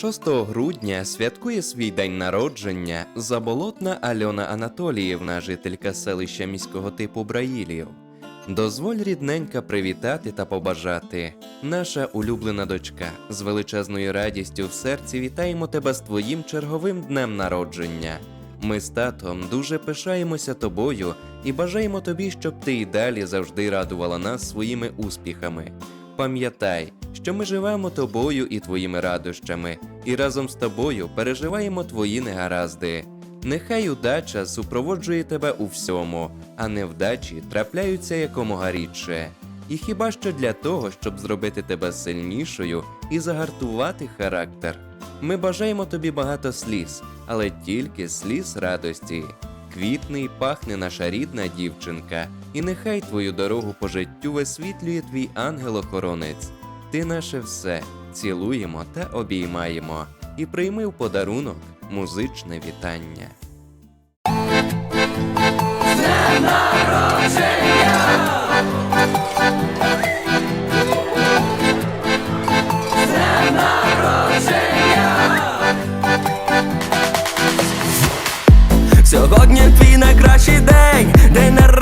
6 грудня святкує свій день народження заболотна Альона Анатоліївна, жителька селища міського типу Браїлів. Дозволь рідненька привітати та побажати. Наша улюблена дочка, з величезною радістю в серці вітаємо тебе з твоїм черговим днем народження. Ми з татом дуже пишаємося тобою і бажаємо тобі, щоб ти й далі завжди радувала нас своїми успіхами. Пам'ятай, що ми живемо тобою і твоїми радощами, і разом з тобою переживаємо твої негаразди. Нехай удача супроводжує тебе у всьому, а невдачі трапляються якомога рідше. І хіба що для того, щоб зробити тебе сильнішою і загартувати характер. Ми бажаємо тобі багато сліз, але тільки сліз радості. Квітне й пахне наша рідна дівчинка, і нехай твою дорогу по життю висвітлює твій ангел-охоронець. Ти наше все. Цілуємо та обіймаємо, і прийми в подарунок музичне вітання. Сьогодні твій найкращий день, день народження,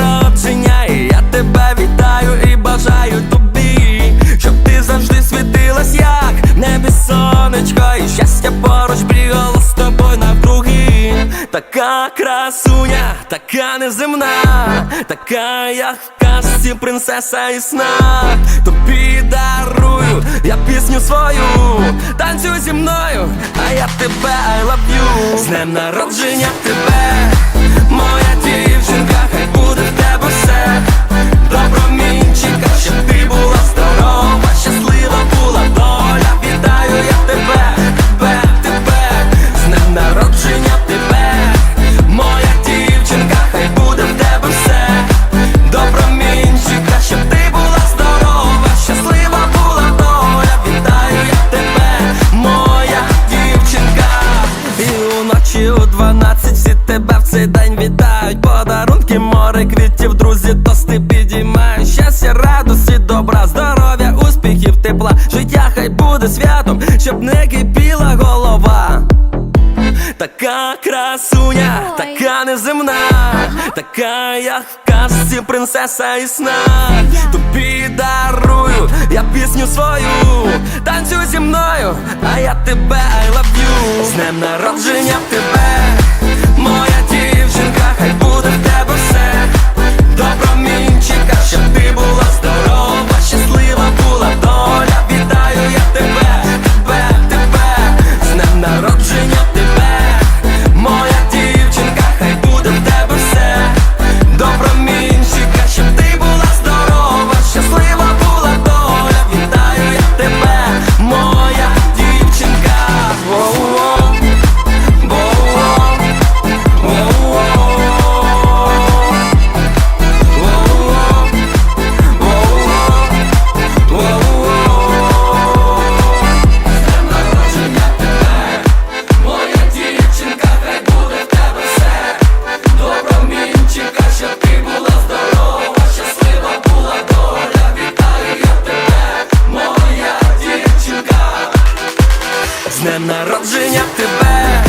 небі сонечко, і щастя поруч бігало з тобою навкруги. Така красуня, така неземна, така як в казці принцеса і сна. Тобі дарую я пісню свою, танцюй зі мною, а я тебе I love you З днем народження тебе, І уночі у 12 всі тебе в цей день вітають. Подарунки, море квітів, друзі, тости підіймають. Щастя, радості, добра, здоров'я, успіхів, тепла. Життя хай буде святом, щоб не кипіла голова. Така красуня, така неземна, така як в казці принцеса і сна. Тобі дарую я пісню свою, танцюй зі мною, а я тебе I love you. З днем народження тебе, народження тебе.